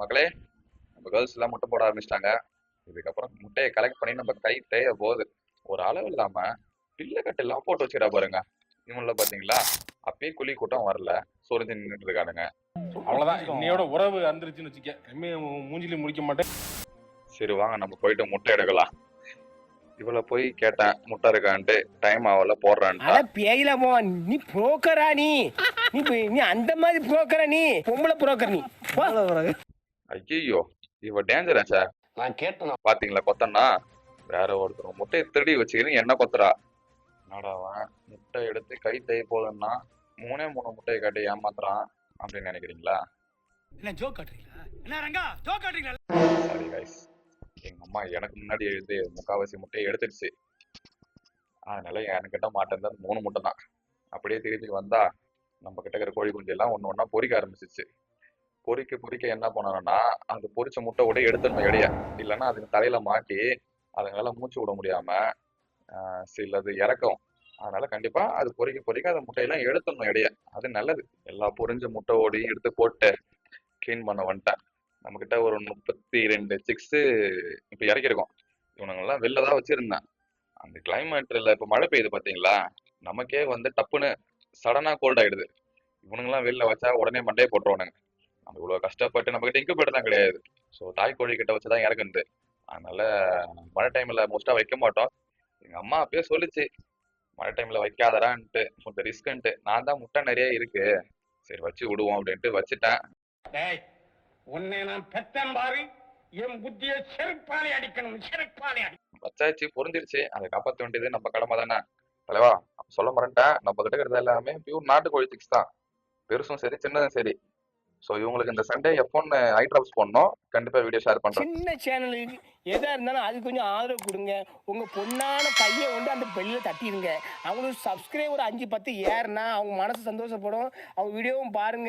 மக்களே நம்ம கேர்ள்ஸ் எல்லாம் முட்டை போட ஆரம்பிச்சிட்டாங்க. இதுக்கப்புறம் முட்டையை கலெக்ட் பண்ணி நம்ம கை தேய போகுது. ஒரு அளவு இல்லாம பிள்ளை கட்டு எல்லாம் போட்டு வச்சிடா பாருங்க. இவங்கள பாத்தீங்களா? அப்பயே குழி கூட்டம் வரல. சொரிஞ்சு நின்றுட்டு இருக்கானுங்க. அவ்வளவுதான். இன்னையோட உறவு அந்திருச்சுன்னு வச்சுக்க இனிமே மூஞ்சில முடிக்க மாட்டேன். சரி வாங்க நம்ம போயிட்டு முட்டை எடுக்கலாம். இவளை போய் கேட்டேன். முட்டை இருக்கான்ட்டு. டைம் ஆகல போடுறான்ட்டா. அட பேயில போ நீ புரோக்கரா நீ. நீ போய்- நீ அந்த மாதிரி புரோக்கரா நீ. பொம்பளை புரோக்கர் நீ. போ. ஐயோ இவ டேஞ்சரா சார் நான் கேட்டேன்? பாத்தீங்களா கொத்தன்னா வேற ஒருத்தர் முட்டையை திருடி வச்சுக்கின்னு என்ன கொத்துறா? என்னடா அவன்? முட்டை எடுத்து கை தேய் போதுன்னா மூணே மூணு முட்டையை காட்டி ஏமாத்துறான் அப்படின்னு நினைக்கிறீங்களா? என்ன ஜோக் காட்டுறீங்களா? என்ன ரங்கா ஜோக் காட்டுறீங்களா? சாரி கைஸ் எங்க அம்மா எனக்கு முன்னாடி எழுதி முக்காவாசி முட்டையை எடுத்துடுச்சு. அதனால என்கிட்ட மாட்டேன் மூணு முட்டை தான். அப்படியே திருப்பி வந்தா நம்ம கிட்ட இருக்கிற கோழி குஞ்சு எல்லாம் ஒண்ணு ஒண்ணா பொறிக்க ஆரம்பிச்சிச்சு. பொறிக்க பொறிக்க என்ன பண்ணணும்னா அந்த பொறிச்ச முட்டை கூட எடுத்துடணும் எடைய இல்லைன்னா அதுக்கு தலையில மாட்டி அதுங்களால மூச்சு விட முடியாம சிலது இறக்கும். அதனால கண்டிப்பா அது பொறிக்க பொறிக்க அந்த முட்டையெல்லாம் எடுத்துடணும் எடைய அது நல்லது. எல்லா பொறிஞ்ச முட்டை ஓடியும் எடுத்து போட்டு க்ளீன் பண்ண வந்துட்டேன். நம்மக்கிட்ட ஒரு முப்பத்தி ரெண்டு சிக்ஸு இப்போ இறக்கிருக்கோம் இவனுங்கெல்லாம் வெளில தான் வச்சிருந்தேன். அந்த கிளைமேட்டில் இப்போ மழை பெய்யுது பார்த்தீங்களா நமக்கே வந்து டப்புன்னு சடனாக கோல்ட் ஆகிடுது இவனுங்கெல்லாம் வெளில வச்சா உடனே மண்டையை போட்டுருவானுங்க. நம்ம இவ்வளவு கஷ்டப்பட்டு நம்ம கிட்ட இன்குபேட்டர் தான் கிடையாது. ஸோ தாய் கோழி கிட்ட வச்சுதான் இறக்குது அதனால மழை டைம்ல மோஸ்டா வைக்க மாட்டோம். எங்க அம்மா அப்பயே சொல்லுச்சு மழை டைம்ல வைக்காதடான்ட்டு. கொஞ்சம் ரிஸ்க்குன்ட்டு நான் தான் முட்டை நிறைய இருக்கு. சரி வச்சு விடுவோம் அப்படின்ட்டு வச்சுட்டேன். உன்னை நான் பெத்தேன் பாரு. என் புத்திய செருப்பாலே அடிக்கணும் செருப்பாலே அடி. வச்சாச்சு புரிஞ்சிருச்சு. அதை காப்பாற்ற வேண்டியது நம்ம கடமை தானே. தலைவா சொல்ல மறந்துட்டேன். நம்ம கிட்ட இருக்கிறது எல்லாமே பியூர் நாட்டுக்கோழி சிக்ஸ் தான். பெருசும் சரி சின்னதும் சரி. ஸோ இவங்களுக்கு இந்த சண்டே எப்போன்னு ஐ ட்ராப்ஸ் பண்ணோம் கண்டிப்பா வீடியோ ஷேர் பண்றேன். சின்ன சேனலுக்கு எதா இருந்தாலும் அது கொஞ்சம் ஆதரவு கொடுங்க. உங்க பொண்ணான கையை வந்து அந்த பெல்லில் தட்டிடுங்க அவங்களுக்கு சப்ஸ்கிரைபர் அஞ்சு பத்து ஏறுனா அவங்க மனசு சந்தோஷப்படும். அவங்க வீடியோவும் பாருங்க.